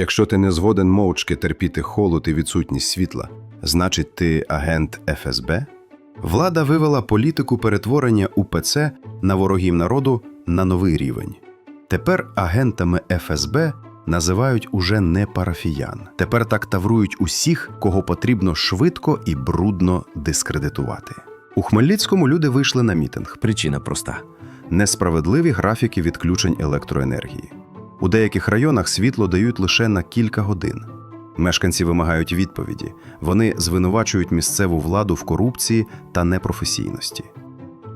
Якщо ти не згоден мовчки терпіти холод і відсутність світла, значить ти агент ФСБ? Влада вивела політику перетворення УПЦ на ворогів народу на новий рівень. Тепер агентами ФСБ називають уже не парафіян. Тепер так таврують усіх, кого потрібно швидко і брудно дискредитувати. У Хмельницькому люди вийшли на мітинг. Причина проста. Несправедливі графіки відключень електроенергії. У деяких районах світло дають лише на кілька годин. Мешканці вимагають відповіді. Вони звинувачують місцеву владу в корупції та непрофесійності.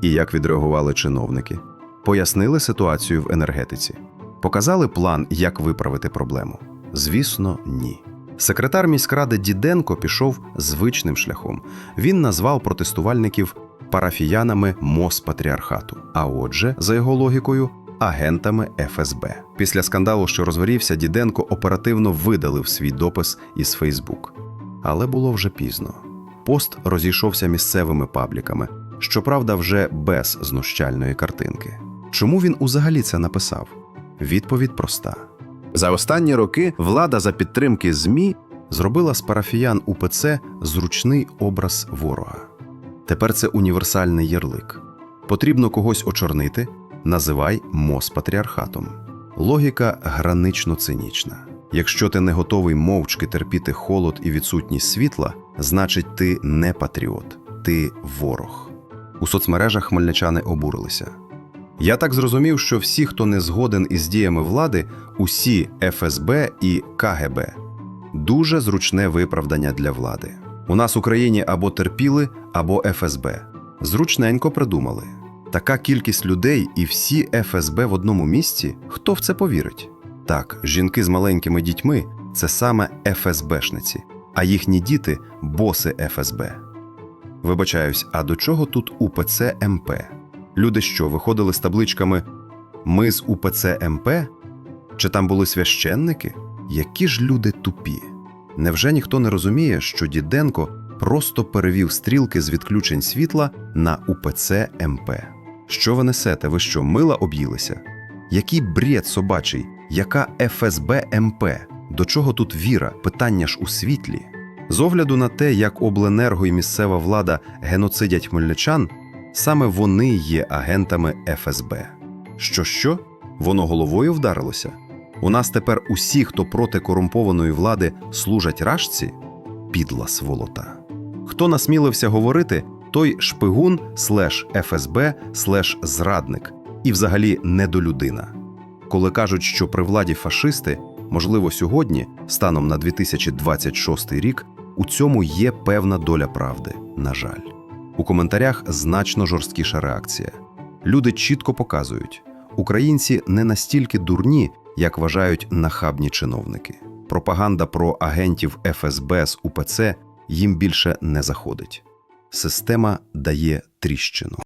І як відреагували чиновники? Пояснили ситуацію в енергетиці, показали план, як виправити проблему. Звісно, ні. Секретар міськради Діденко пішов звичним шляхом. Він назвав протестувальників парафіянами Моспатріархату, а отже, за його логікою, агентами ФСБ. Після скандалу, що розгорівся, Діденко оперативно видалив свій допис із Фейсбук. Але було вже пізно. Пост розійшовся місцевими пабліками, щоправда, вже без знущальної картинки. Чому він узагалі це написав? Відповідь проста. За останні роки влада за підтримки ЗМІ зробила з парафіян УПЦ зручний образ ворога. Тепер це універсальний ярлик. Потрібно когось очорнити, називай МОЗ патріархатом. Логіка гранично цинічна. Якщо ти не готовий мовчки терпіти холод і відсутність світла, значить ти не патріот, ти ворог. У соцмережах хмельничани обурилися. Я так зрозумів, що всі, хто не згоден із діями влади, усі ФСБ і КГБ. Дуже зручне виправдання для влади. У нас в Україні або терпіли, або ФСБ. Зручненько придумали. Така кількість людей і всі ФСБ в одному місці. Хто в це повірить? Так, жінки з маленькими дітьми це саме ФСБшниці, а їхні діти боси ФСБ. Вибачаюсь, а до чого тут УПЦ МП? Люди що, виходили з табличками Ми з УПЦ МП? Чи там були священники? Які ж люди тупі? Невже ніхто не розуміє, що Діденко просто перевів стрілки з відключень світла на УПЦ МП? Що ви несете? Ви що, мила об'їлися? Який бред собачий? Яка ФСБ МП? До чого тут віра? Питання ж у світлі? З огляду на те, як обленерго і місцева влада геноцидять хмельничан, саме вони є агентами ФСБ. Що що? Воно головою вдарилося? У нас тепер усі, хто проти корумпованої влади служать рашці? Підла сволота. Хто насмілився говорити, той шпигун слеш ФСБ слеш зрадник і взагалі недолюдина. Коли кажуть, що при владі фашисти, можливо, сьогодні, станом на 2026 рік, у цьому є певна доля правди, на жаль. У коментарях значно жорсткіша реакція. Люди чітко показують, українці не настільки дурні, як вважають нахабні чиновники. Пропаганда про агентів ФСБ з УПЦ їм більше не заходить. Система дає тріщину.